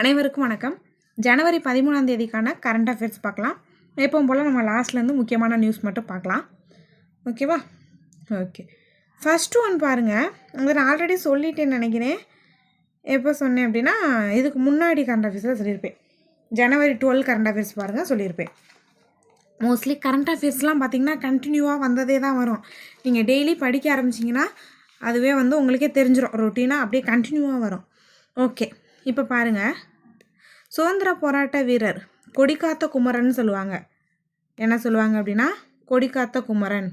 அனைவருக்கும் வணக்கம். ஜனவரி பதிமூணாம் தேதிக்கான கரண்ட் அஃபேர்ஸ் பார்க்கலாம். எப்பவும் போல் நம்ம லாஸ்ட்லேருந்து முக்கியமான நியூஸ் மட்டும் பார்க்கலாம். ஓகேவா ஓகே ஃபஸ்ட்டு ஒன் பாருங்கள் அதை நான் ஆல்ரெடி சொல்லிட்டேன்னு நினைக்கிறேன். எப்போ சொன்னேன் அப்படின்னா இதுக்கு முன்னாடி கரண்ட் அஃபேர்ஸில் சொல்லியிருப்பேன். ஜனவரி டுவெல் கரண்ட் அஃபேர்ஸ் பாருங்கள் சொல்லியிருப்பேன். மோஸ்ட்லி கரண்ட் அஃபேர்ஸ்லாம் பார்த்திங்கன்னா கண்டினியூவாக வந்ததே தான் வரும். நீங்கள் டெய்லி படிக்க ஆரம்பிச்சிங்கன்னா அதுவே வந்து உங்களுக்கே தெரிஞ்சிடும் ரொட்டீனாக அப்படியே கண்டினியூவாக வரும். ஓகே இப்போ பாருங்கள் சுதந்திர போராட்ட வீரர் கொடிக்காத்த குமரன் சொல்லுவாங்க. என்ன சொல்லுவாங்க அப்படின்னா கொடிக்காத்த குமரன்.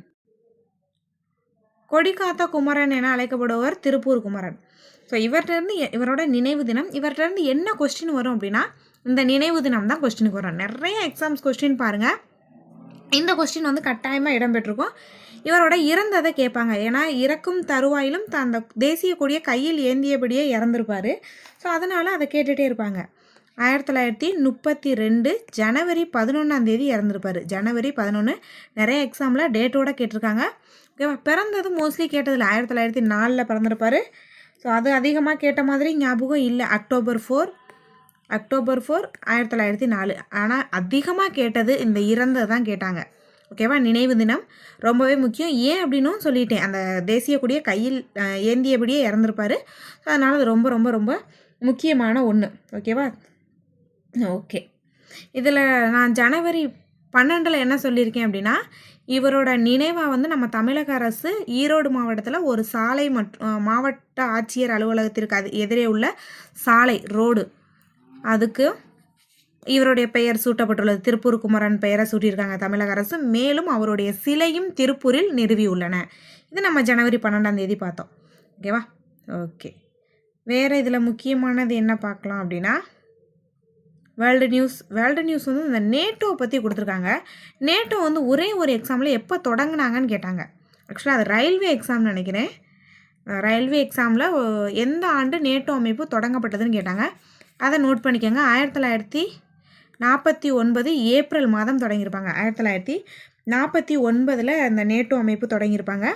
கொடிக்காத்த குமரன் என அழைக்கப்படுவர் திருப்பூர் குமரன். ஸோ இவர்கிட்டருந்து இவரோட நினைவு தினம் இவர்கிட்டருந்து என்ன கொஸ்டின் வரும் அப்படின்னா இந்த நினைவு தினம் தான் கொஸ்டினுக்கு வரும். நிறைய எக்ஸாம்ஸ் கொஸ்டின் பாருங்கள் இந்த கொஸ்டின் வந்து கட்டாயமாக இடம்பெற்றிருக்கும். இவரோட இறந்ததை கேட்பாங்க. ஏன்னா இறக்கும் தருவாயிலும் த- அந்த தேசிய கொடியை கையில் ஏந்தியபடியே இறந்துருப்பார். ஸோ அதனால் அதை கேட்டுகிட்டே இருப்பாங்க. ஆயிரத்தி தொள்ளாயிரத்தி முப்பத்தி ரெண்டு ஜனவரி பதினொன்றாம் தேதி இறந்துருப்பார். ஜனவரி பதினொன்று நிறைய எக்ஸாமில் டேட்டோட கேட்டிருக்காங்க. ஓகேவா பிறந்தது மோஸ்ட்லி கேட்டதில்ல. ஆயிரத்தி தொள்ளாயிரத்தி நாலில் பிறந்திருப்பார். ஸோ அது அதிகமாக கேட்ட மாதிரி ஞாபகம் இல்லை. அக்டோபர் ஃபோர் அக்டோபர் ஃபோர் ஆயிரத்தி தொள்ளாயிரத்தி நாலு. ஆனால் அதிகமாக கேட்டது இந்த இறந்தது தான் கேட்டாங்க. ஓகேவா? நினைவு தினம் ரொம்பவே முக்கியம். ஏன் அப்படின்னும் சொல்லிட்டேன். அந்த தேசிய கொடியை கையில் ஏந்தியபடியே இறந்துருப்பார். ஸோ அதனால் அது ரொம்ப ரொம்ப ரொம்ப முக்கியமான ஒன்று ஓகேவா? ஓகே. இதில் நான் ஜனவரி பன்னெண்டில் என்ன சொல்லியிருக்கேன் அப்படின்னா இவரோட நினைவாக வந்து நம்ம தமிழக அரசு ஈரோடு மாவட்டத்தில் ஒரு சாலை மற்றும் மாவட்ட ஆட்சியர் அலுவலகத்திற்கு அது எதிரே உள்ள சாலை ரோடு. அதுக்கு இவருடைய பெயர் சூட்டப்பட்டுள்ளது. திருப்பூர் குமரன் பெயரை சூட்டியிருக்காங்க தமிழக அரசு. மேலும் அவருடைய சிலையும் திருப்பூரில் நிறுவியுள்ளன இது நம்ம ஜனவரி பன்னெண்டாம் தேதி பார்த்தோம். ஓகேவா ஓகே வேறு இதில் முக்கியமானது என்ன பார்க்கலாம் அப்படின்னா வேர்ல்டு நியூஸ். வேர்ல்டு நியூஸ் வந்து இந்த நேட்டோ பற்றி கொடுத்துருக்காங்க. நேட்டோ வந்து ஒரே ஒரு எக்ஸாமில் எப்போ தொடங்குனாங்கன்னு கேட்டாங்க. ஆக்சுவலாக அது ரயில்வே எக்ஸாம்னு நினைக்கிறேன். ரயில்வே எக்ஸாமில் எந்த ஆண்டு நேட்டோ அமைப்பு தொடங்கப்பட்டதுன்னு கேட்டாங்க. அதை நோட் பண்ணிக்கோங்க. ஆயிரத்தி தொள்ளாயிரத்தி நாற்பத்தி ஒன்பது ஏப்ரல் மாதம் தொடங்கியிருப்பாங்க. ஆயிரத்தி தொள்ளாயிரத்தி நாற்பத்தி ஒன்பதில் அந்த நேட்டோ அமைப்பு தொடங்கியிருப்பாங்க.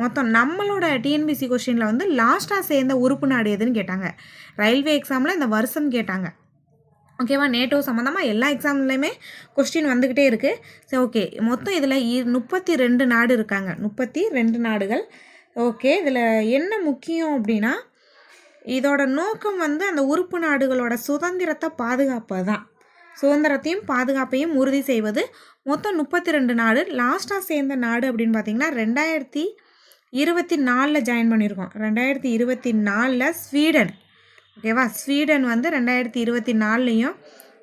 மொத்தம் நம்மளோட டிஎன்பிசி கொஸ்டினில் வந்து லாஸ்ட்டாக சேர்ந்த உறுப்பு நாடு எதுன்னு கேட்டாங்க. ரயில்வே எக்ஸாமில் இந்த வருஷம் கேட்டாங்க. ஓகேவா நேட்டோ சம்மந்தமாக எல்லா எக்ஸாம்லேயுமே கொஸ்டின் வந்துக்கிட்டே இருக்குது சரி ஓகே மொத்தம் இதில் முப்பத்தி ரெண்டு நாடு இருக்காங்க. முப்பத்தி ரெண்டு நாடுகள். ஓகே இதில் என்ன முக்கியம் அப்படின்னா இதோட நோக்கம் வந்து அந்த உறுப்பு நாடுகளோட சுதந்திரத்தை பாதுகாப்பது தான் சுதந்திரத்தையும் பாதுகாப்பையும் உறுதி செய்வது. மொத்தம் முப்பத்தி ரெண்டு நாடு லாஸ்ட்டாக சேர்ந்த நாடு அப்படின்னு பார்த்தீங்கன்னா ரெண்டாயிரத்தி இருபத்தி நாலில் ஜாயின் பண்ணியிருக்கோம். ரெண்டாயிரத்தி இருபத்தி நாலில் ஸ்வீடன் ஓகேவா ஸ்வீடன் வந்து ரெண்டாயிரத்தி இருபத்தி நாலுலேயும்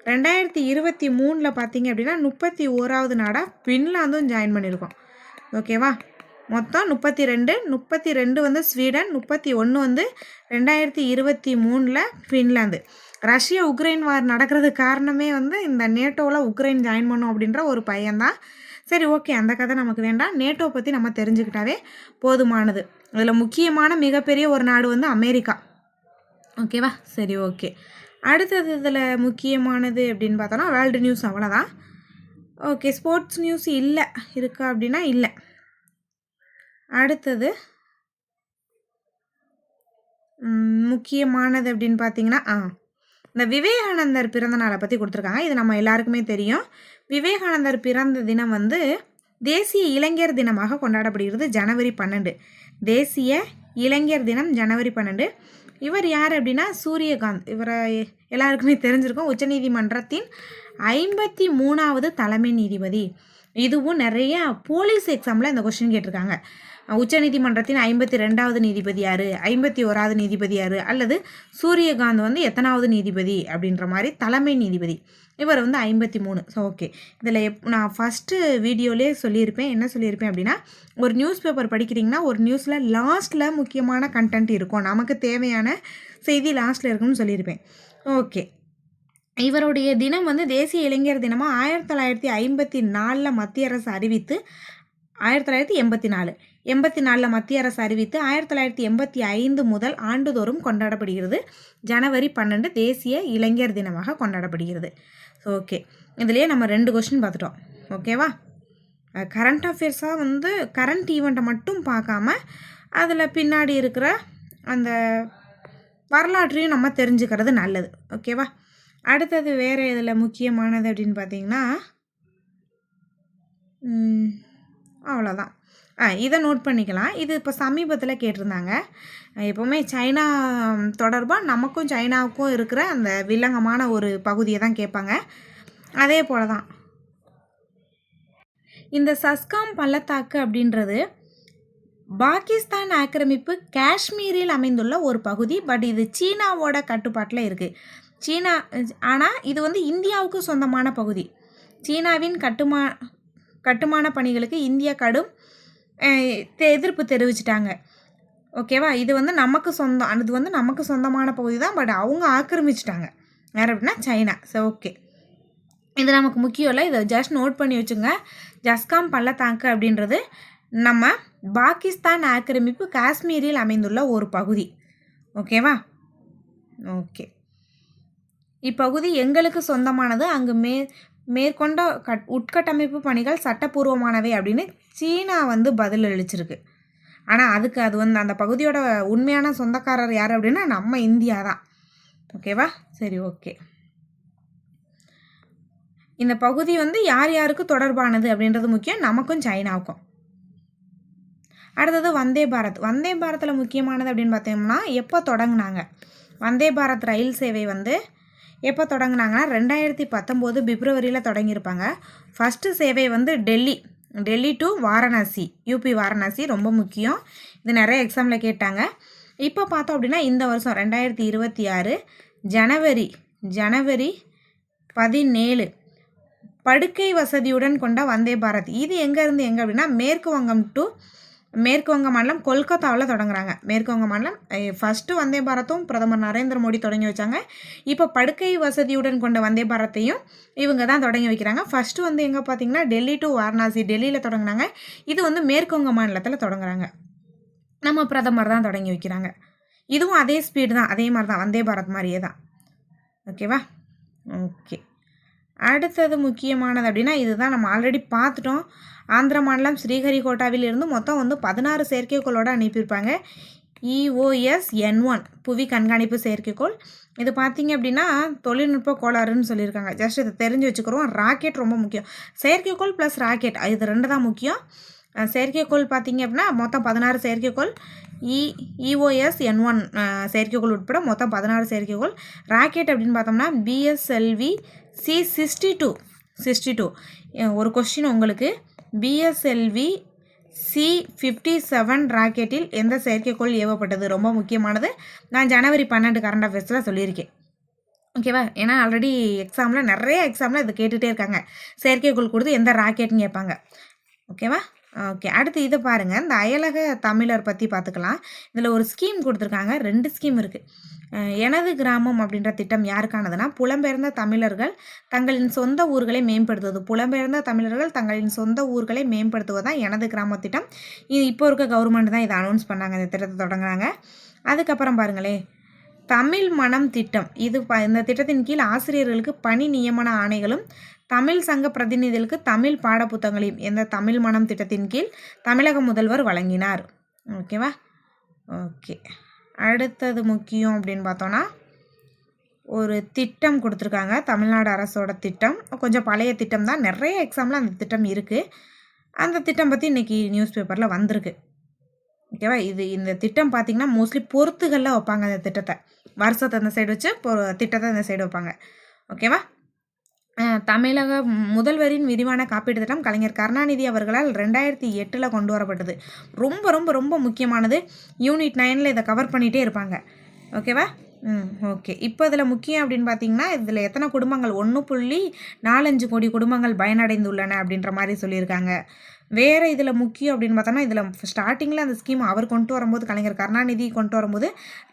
ரெண்டாயிரத்தி இருபத்தி மூணில் பார்த்தீங்க அப்படின்னா முப்பத்தி ஓராவது நாடாக ஃபின்லாந்தும் ஜாயின் பண்ணியிருக்கோம். ஓகேவா மொத்தம் முப்பத்தி ரெண்டு முப்பத்தி ரெண்டு வந்து ஸ்வீடன் முப்பத்தி ஒன்று வந்து ரெண்டாயிரத்தி இருபத்தி மூணில் ஃபின்லாந்து. ரஷ்யா உக்ரைன் வார் நடக்கிறதுக்கு காரணமே வந்து இந்த நேட்டோவில் உக்ரைன் ஜாயின் பண்ணும் அப்படின்ற ஒரு பையன்தான். சரி ஓகே அந்த கதை நமக்கு வேண்டாம். நேட்டோ பற்றி நம்ம தெரிஞ்சுக்கிட்டாவே போதுமானது. இதில் முக்கியமான மிகப்பெரிய ஒரு நாடு வந்து அமெரிக்கா. ஓகேவா? சரி ஓகே. அடுத்தது இதில் முக்கியமானது அப்படின்னு பார்த்தோன்னா வேர்ல்டு நியூஸ் அவ்வளோதான் ஓகே ஸ்போர்ட்ஸ் நியூஸ் இல்லை. இருக்கா அப்படின்னா இல்லை. அடுத்தது முக்கியமானது அப்படின்னு பார்த்தீங்கன்னா ஆ இந்த விவேகானந்தர் பிறந்த நாளை பற்றி கொடுத்துருக்காங்க. இது நம்ம எல்லாருக்குமே தெரியும். விவேகானந்தர் பிறந்த தினம் வந்து தேசிய இளைஞர் தினமாக கொண்டாடப்படுகிறது. ஜனவரி பன்னெண்டு. தேசிய இளைஞர் தினம் ஜனவரி பன்னெண்டு. இவர் யார் அப்படின்னா சூரியகாந்த். இவரை எல்லாருக்குமே தெரிஞ்சிருக்கும். உச்சநீதிமன்றத்தின் ஐம்பத்தி மூணாவது தலைமை நீதிபதி. இதுவும் நிறைய போலீஸ் எக்ஸாமில் இந்த கொஸ்டின் கேட்டிருக்காங்க. உச்சநீதிமன்றத்தின் ஐம்பத்தி ரெண்டாவது நீதிபதி யார்? ஐம்பத்தி ஓராவது நீதிபதி யார்? அல்லது சூரியகாந்த் வந்து எத்தனாவது நீதிபதி? அப்படின்ற மாதிரி தலைமை நீதிபதி. இவர் வந்து ஐம்பத்தி மூணு ஸோ ஓகே இதில் எப் நான் ஃபஸ்ட்டு வீடியோலேயே சொல்லியிருப்பேன். என்ன சொல்லியிருப்பேன் அப்படின்னா ஒரு நியூஸ் பேப்பர் படிக்கிறீங்கன்னா ஒரு நியூஸில் லாஸ்ட்டில் முக்கியமான கண்டென்ட் இருக்கும். நமக்கு தேவையான செய்தி லாஸ்ட்டில் இருக்கும்னு சொல்லியிருப்பேன். ஓகே இவருடைய தினம் வந்து தேசிய இளைஞர் தினமாக ஆயிரத்தி தொள்ளாயிரத்தி ஐம்பத்தி நாலில் மத்திய அரசு அறிவித்து ஆயிரத்தி தொள்ளாயிரத்தி எண்பத்தி நாலு. எண்பத்தி நாலில் மத்திய அரசு அறிவித்து ஆயிரத்தி தொள்ளாயிரத்தி எண்பத்தி ஐந்து முதல் ஆண்டுதோறும் கொண்டாடப்படுகிறது. ஜனவரி பன்னெண்டு தேசிய இளைஞர் தினமாக கொண்டாடப்படுகிறது. ஸோ ஓகே இதுலேயே நம்ம ரெண்டு கொஸ்டின் பார்த்துட்டோம். ஓகேவா கரண்ட் அஃபேர்ஸாக வந்து கரண்ட் ஈவெண்ட்டை மட்டும் பார்க்காம அதில் பின்னாடி இருக்கிற அந்த வரலாற்றையும் நம்ம தெரிஞ்சுக்கிறது நல்லது. ஓகேவா அடுத்தது வேறு இதில் முக்கியமானது அப்படின்னு பார்த்தீங்கன்னா அவ்வளோதான் ஆ இதை நோட் பண்ணிக்கலாம். இது இப்போ சமீபத்தில் கேட்டிருந்தாங்க. எப்போவுமே சைனா தொடர்பாக நமக்கும் சைனாவுக்கும் இருக்கிற அந்த வில்லங்கமான ஒரு பகுதியை தான் கேட்பாங்க. அதே போல தான் இந்த சஸ்காம் பள்ளத்தாக்கு அப்படின்றது பாகிஸ்தான் ஆக்கிரமிப்பு காஷ்மீரில் அமைந்துள்ள ஒரு பகுதி பட் இது சீனாவோட கட்டுப்பாட்டில் இருக்குது சீனா ஆனால் இது வந்து இந்தியாவுக்கு சொந்தமான பகுதி. சீனாவின் கட்டுமா கட்டுமான பணிகளுக்கு இந்தியா கடும் தெ- எதிர்ப்பு தெரிவிச்சிட்டாங்க. ஓகேவா? இது வந்து நமக்கு சொந்தம் இது வந்து நமக்கு சொந்தமான பகுதி தான் பட் அவங்க ஆக்கிரமிச்சிட்டாங்க. வேறு அப்படின்னா சைனா. So okay. இது நமக்கு முக்கியம் இல்லை. இதை ஜஸ்ட் நோட் பண்ணி வச்சுங்க. ஜஸ்காம் பள்ளத்தாக்கு அப்படின்றது நம்ம பாகிஸ்தான் ஆக்கிரமிப்பு காஷ்மீரில் அமைந்துள்ள ஒரு பகுதி. ஓகேவா? ஓகே. இப்பகுதி எங்களுக்கு சொந்தமானது. அங்கு மே மேற்கொண்ட கட் உட்கட்டமைப்பு பணிகள் சட்டப்பூர்வமானவை அப்படின்னு சீனா வந்து பதில் அளிச்சிருக்கு. ஆனால் அதுக்கு அது வந்து அந்த பகுதியோட உண்மையான சொந்தக்காரர் யார் அப்படின்னா நம்ம இந்தியா தான். ஓகேவா சரி ஓகே இந்த பகுதி வந்து யார் யாருக்கு தொடர்பானது அப்படின்றது முக்கியம். நமக்கும் சைனாவுக்கும். அடுத்தது வந்தே பாரத். வந்தே பாரத்தில் முக்கியமானது அப்படின்னு பார்த்தோம்னா எப்போ தொடங்கினாங்க? வந்தே பாரத் ரயில் சேவை வந்து எப்போ தொடங்கினாங்கன்னா ரெண்டாயிரத்தி பத்தொம்போது பிப்ரவரியில் தொடங்கியிருப்பாங்க. ஃபஸ்ட்டு சேவை வந்து டெல்லி. டெல்லி டு வாரணாசி. யூபி வாரணாசி ரொம்ப முக்கியம். இது நிறைய எக்ஸாமில் கேட்டாங்க. இப்போ பார்த்தோம் அப்படின்னா இந்த வருஷம் ரெண்டாயிரத்தி இருபத்தி ஆறு ஜனவரி ஜனவரி பதினேழு படுக்கை வசதியுடன் கொண்ட வந்தே பாரத். இது எங்கேருந்து எங்கே அப்படின்னா மேற்கு வங்கம் டு மேற்கு வங்க மாநிலம் கொல்கத்தாவில் தொடங்குறாங்க. மேற்கு வங்க மாநிலம் ஃபஸ்ட்டு வந்தே பாரத்தும் பிரதமர் நரேந்திர மோடி தொடங்கி வச்சாங்க. இப்போ படுக்கை வசதியுடன் கொண்ட வந்தே பாரத்தையும் இவங்க தான் தொடங்கி வைக்கிறாங்க. ஃபஸ்ட்டு வந்து எங்கே பார்த்தீங்கன்னா டெல்லி டு வாரணாசி டெல்லியில் தொடங்குனாங்க. இது வந்து மேற்கு வங்க மாநிலத்தில் தொடங்குறாங்க. நம்ம பிரதமர் தான் தொடங்கி வைக்கிறாங்க. இதுவும் அதே ஸ்பீடு தான் அதே மாதிரி தான் வந்தே பாரத் மாதிரியே தான். ஓகேவா ஓகே அடுத்தது முக்கியமானது அப்படின்னா இதுதான் நம்ம ஆல்ரெடி பார்த்துட்டோம். ஆந்திர மாநிலம் ஸ்ரீஹரிகோட்டாவில் இருந்து மொத்தம் வந்து பதினாறு செயற்கைக்கோளோடு அனுப்பியிருப்பாங்க. இஓஎஸ் என் ஒன் புவி கண்காணிப்பு செயற்கைக்கோள். இது பார்த்தீங்க அப்படின்னா தொழில்நுட்ப கோளாறுன்னு சொல்லியிருக்காங்க. ஜஸ்ட் இதை தெரிஞ்சு வச்சுக்கிறோம். ராக்கெட் ரொம்ப முக்கியம். செயற்கைக்கோள் ப்ளஸ் ராக்கெட் இது ரெண்டு தான் முக்கியம். செயற்கைக்கோள் பார்த்தீங்க அப்படின்னா மொத்தம் பதினாறு செயற்கைக்கோள். இ இஓஎஸ் என் ஒன் செயற்கைக்கோள் உட்பட மொத்தம் பதினாறு செயற்கைக்கோள். ராக்கெட் அப்படின்னு பார்த்தோம்னா PSLV C sixty two sixty two ஒரு கொஸ்டின் உங்களுக்கு. பிஎஸ்எல்வி சி ஃபிஃப்டி செவன் ராக்கெட்டில் எந்த செயற்கைக்கோள் ஏவப்பட்டது? ரொம்ப முக்கியமானது. நான் ஜனவரி பன்னெண்டு கரண்ட் அஃபேர்ஸில் சொல்லியிருக்கேன். ஓகேவா ஏன்னா ஆல்ரெடி எக்ஸாமில் நிறைய எக்ஸாமில் இதை கேட்டுகிட்டே இருக்காங்க. செயற்கைக்கோள் கொடுத்து எந்த ராக்கெட்னு கேட்பாங்க. ஓகேவா ஓகே. அடுத்து இதை பாருங்கள் இந்த அயலக தமிழர் பற்றி பார்த்துக்கலாம் இதில் ஒரு ஸ்கீம் கொடுத்துருக்காங்க. ரெண்டு ஸ்கீம் இருக்குது எனது கிராமம் அப்படின்ற திட்டம் யாருக்கானதுன்னா புலம்பெயர்ந்த தமிழர்கள் தங்களின் சொந்த ஊர்களை மேம்படுத்துவது. புலம்பெயர்ந்த தமிழர்கள் தங்களின் சொந்த ஊர்களை மேம்படுத்துவது தான் எனது கிராம திட்டம்? இது இப்போ இருக்க கவர்மெண்ட் தான் இதை அனௌன்ஸ் பண்ணாங்க. இந்த திட்டத்தை தொடங்குறாங்க அதுக்கப்புறம் பாருங்களேன் தமிழ் மனம் திட்டம். இது ப இந்த திட்டத்தின் கீழ் ஆசிரியர்களுக்கு பணி நியமன ஆணைகளும் தமிழ் சங்க பிரதிநிதிகளுக்கு தமிழ் பாடப்புத்தகங்களையும் இந்த தமிழ் மனம் திட்டத்தின் கீழ் தமிழக முதல்வர் வழங்கினார். ஓகேவா? ஓகே. அடுத்தது முக்கியம் அப்படின்னு பார்த்தோன்னா ஒரு திட்டம் கொடுத்துருக்காங்க. தமிழ்நாடு அரசோட திட்டம். கொஞ்சம் பழைய திட்டம் தான். நிறைய எக்ஸாமில் அந்த திட்டம் இருக்குது அந்த திட்டம் பற்றி இன்றைக்கி நியூஸ் பேப்பரில் வந்திருக்கு. ஓகேவா? இது இந்த திட்டம் பார்த்திங்கன்னா மோஸ்ட்லி பொறுத்துகளில் வைப்பாங்க அந்த திட்டத்தை. வருஷத்தை அந்த சைடு வச்சு பொ திட்டத்தை அந்த சைடு வைப்பாங்க. ஓகேவா? தமிழக முதல்வரின் விரிவான காப்பீட்டு திட்டம் கலைஞர் கருணாநிதி அவர்களால் ரெண்டாயிரத்தி எட்டில் கொண்டு வரப்பட்டது. ரொம்ப ரொம்ப ரொம்ப முக்கியமானது. யூனிட் நைனில் இதை கவர் பண்ணிகிட்டே இருப்பாங்க. ஓகேவா ம் ஓகே இப்போ இதில் முக்கியம் அப்படின்னு பார்த்தீங்கன்னா இதில் எத்தனை குடும்பங்கள்? ஒன்று புள்ளி நாலஞ்சு கோடி குடும்பங்கள் பயனடைந்துள்ளன அப்படின்ற மாதிரி சொல்லியிருக்காங்க. வேறு இதில் முக்கியம் அப்படின்னு பார்த்தோன்னா இதில் ஸ்டார்டிங்கில் அந்த ஸ்கீம் அவர் கொண்டு வரும்போது கலைஞர் கருணாநிதி கொண்டு வரும்போது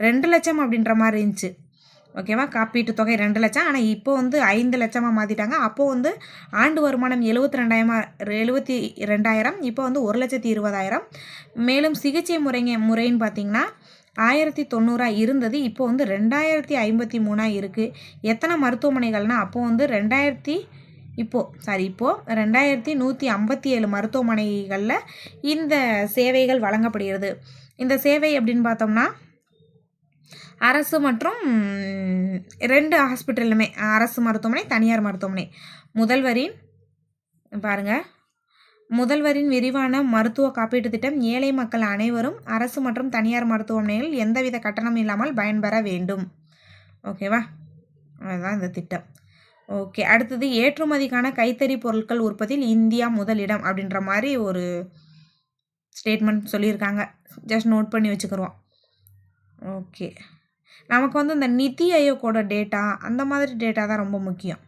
ரெண்டு லட்சம் அப்படின்ற மாதிரி இருந்துச்சு. ஓகேவா? காப்பீட்டு தொகை ரெண்டு லட்சம். ஆனால் இப்போ வந்து ஐந்து லட்சமாக மாற்றிட்டாங்க அப்போது வந்து ஆண்டு வருமானம் எழுபத்தி ரெண்டாயிரமா எழுபத்தி ரெண்டாயிரம் இப்போ வந்து ஒரு லட்சத்தி இருபதாயிரம். மேலும் சிகிச்சை முறைங்க முறைன்னு பார்த்தீங்கன்னா ஆயிரத்தி தொண்ணூறாக இருந்தது. இப்போ வந்து ரெண்டாயிரத்தி ஐம்பத்தி மூணாக இருக்குது எத்தனை மருத்துவமனைகள்னால் அப்போது வந்து ரெண்டாயிரத்தி இப்போது சாரி இப்போது ரெண்டாயிரத்தி நூற்றி ஐம்பத்தி ஏழு மருத்துவமனைகளில் இந்த சேவைகள் வழங்கப்படுகிறது. இந்த சேவை அப்படின்னு பார்த்தோம்னா அரசு மற்றும் ரெண்டு ஹாஸ்பிட்டலுமே அரசு மருத்துவமனை தனியார் மருத்துவமனை. முதல்வரின் பாருங்க. முதல்வரின் விரிவான மருத்துவ காப்பீட்டுத் திட்டம் ஏழை மக்கள் அனைவரும் அரசு மற்றும் தனியார் மருத்துவமனையில் எந்தவித கட்டணம் இல்லாமல் பயன்பெற வேண்டும். ஓகேவா? அதுதான் இந்த திட்டம். ஓகே அடுத்தது ஏற்றுமதிக்கான கைத்தறி பொருட்கள் உற்பத்தியில் இந்தியா முதலிடம் அப்படின்ற மாதிரி ஒரு ஸ்டேட்மெண்ட் சொல்லியிருக்காங்க. ஜஸ்ட் நோட் பண்ணி வச்சுக்கிறோம் ஓகே. நமக்கு வந்து இந்த நிதி ஆயோக்கோட டேட்டா அந்த மாதிரி டேட்டா தான் ரொம்ப முக்கியம்.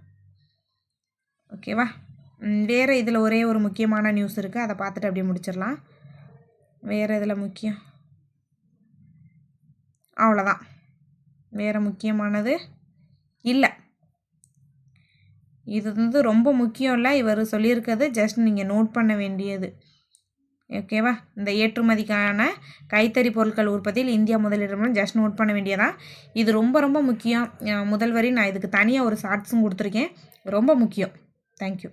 ஓகேவா வேறு இதில் ஒரே ஒரு முக்கியமான நியூஸ் இருக்குது அதை பார்த்துட்டு அப்படியே முடிச்சிடலாம். வேறு இதில் முக்கியம். அவ்வளோதான் வேறு முக்கியமானது இல்லை. இது வந்து ரொம்ப முக்கியம் இல்லை இவர் சொல்லியிருக்கிறது ஜஸ்ட் நீங்கள் நோட் பண்ண வேண்டியது. ஓகேவா இந்த ஏற்றுமதிக்கான கைத்தறி பொருட்கள் உற்பத்தியில் இந்தியா முதலிடம் ஜஸ்ட் நோட் பண்ண வேண்டியதான் இது ரொம்ப ரொம்ப முக்கியம். முதல்வரி நான் இதுக்கு தனியாக ஒரு ஷார்ட்ஸும் கொடுத்துருக்கேன். ரொம்ப முக்கியம். தேங்க்யூ